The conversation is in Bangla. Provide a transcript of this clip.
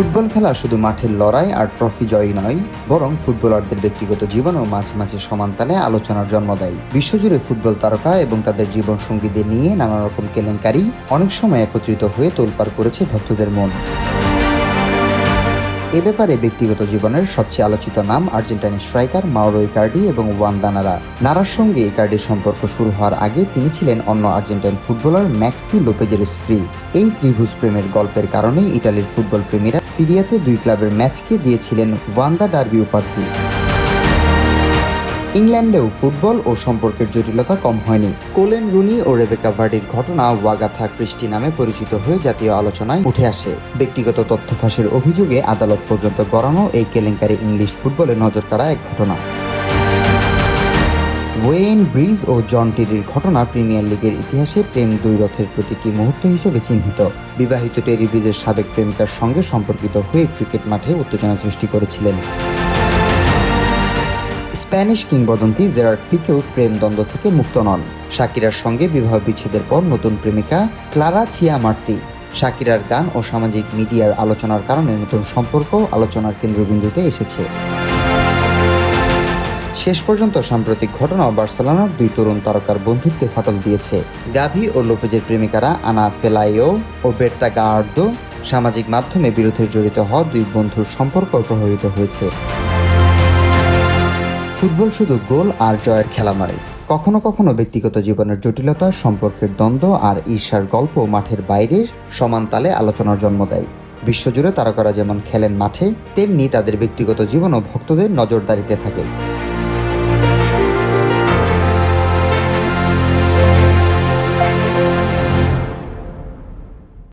ফুটবল খেলা শুধু মাঠের লড়াই আর ট্রফি জয়ই নয়, বরং ফুটবলারদের ব্যক্তিগত জীবনও মাঝে মাঝে সমান্তালে আলোচনার জন্ম দেয়। বিশ্বজুড়ে ফুটবল তারকা এবং তাদের জীবন সঙ্গীদের নিয়ে নানা রকম কেলেঙ্কারি অনেক সময় একত্রিত হয়ে তোলপাড় করেছে ভক্তদের মন। এ ব্যাপারে ব্যক্তিগত জীবনের সবচেয়ে আলোচিত নাম আর্জেন্টাইন স্ট্রাইকার মাওরো ইকার্ডি এবং ওয়ান্দা নারা নারার সঙ্গে ইকার্ডির সম্পর্ক শুরু হওয়ার আগে তিনি ছিলেন অন্য আর্জেন্টাইন ফুটবলার ম্যাক্সি লোপেজের স্ত্রী। এই ত্রিভুজ প্রেমের গল্পের কারণে ইটালির ফুটবল প্রেমীরা সিরিয়াতে দুই ক্লাবের ম্যাচকে দিয়েছিলেন ওয়ান্দা ডার্বি উপাধি। ইংল্যান্ডেও ফুটবল ও সম্পর্কের জটিলতা কম হয়নি। কোলেন রুনি ও রেবেকা ভার্ডির ঘটনা ওয়াগাথা ক্রিস্টি নামে পরিচিত হয়ে জাতীয় আলোচনায় উঠে আসে। ব্যক্তিগত তথ্য ফাঁসের অভিযোগে আদালত পর্যন্ত গড়ানো এই কেলেঙ্কারি ইংলিশ ফুটবলে নজর কাড়া এক ঘটনা। ওয়েন ব্রিজ ও জন টেরির ঘটনা প্রিমিয়ার লিগের ইতিহাসে প্রেম দুই রথের প্রতীকী মুহূর্ত হিসেবে চিহ্নিত। বিবাহিত টেরি ব্রিজের সাবেক প্রেমিকার সঙ্গে সম্পর্কিত হয়ে ক্রিকেট মাঠে উত্তেজনা সৃষ্টি করেছিলেন। স্প্যানিশ কিংবদন্তি জেরার্ড পিকেও প্রেম দ্বন্দ্ব থেকে মুক্ত নন। শাকিরার সঙ্গে বিবাহ বিচ্ছেদের পর নতুন প্রেমিকা ক্লারা চিয়া মার্তি শাকিরার গান ও সামাজিক মিডিয়ার আলোচনার কারণে নতুন সম্পর্ক আলোচনার কেন্দ্রবিন্দুতে এসেছে। শেষ পর্যন্ত সাম্প্রতিক ঘটনা বার্সেলোনার দুই তরুণ তারকার বন্ধুত্বে ফাটল দিয়েছে। গাভি ও লোপেজের প্রেমিকারা আনা পেলাইও ও বের্তা গার্দো সামাজিক মাধ্যমে বিরোধে জড়িত হওয়া দুই বন্ধুর সম্পর্ক প্রভাবিত হয়েছে। ফুটবল শুধু গোল আর জয়ের খেলা নয়, কখনো কখনো ব্যক্তিগত জীবনের জটিলতা, সম্পর্কের দ্বন্দ্ব আর ঈর্ষার গল্প মাঠের বাইরে সমান তালে আলোচনার জন্ম দেয়। বিশ্বজুড়ে তারকারা যেমন খেলেন মাঠে, তেমনি তাদের ব্যক্তিগত জীবনও ভক্তদের নজরদারিতে থাকে।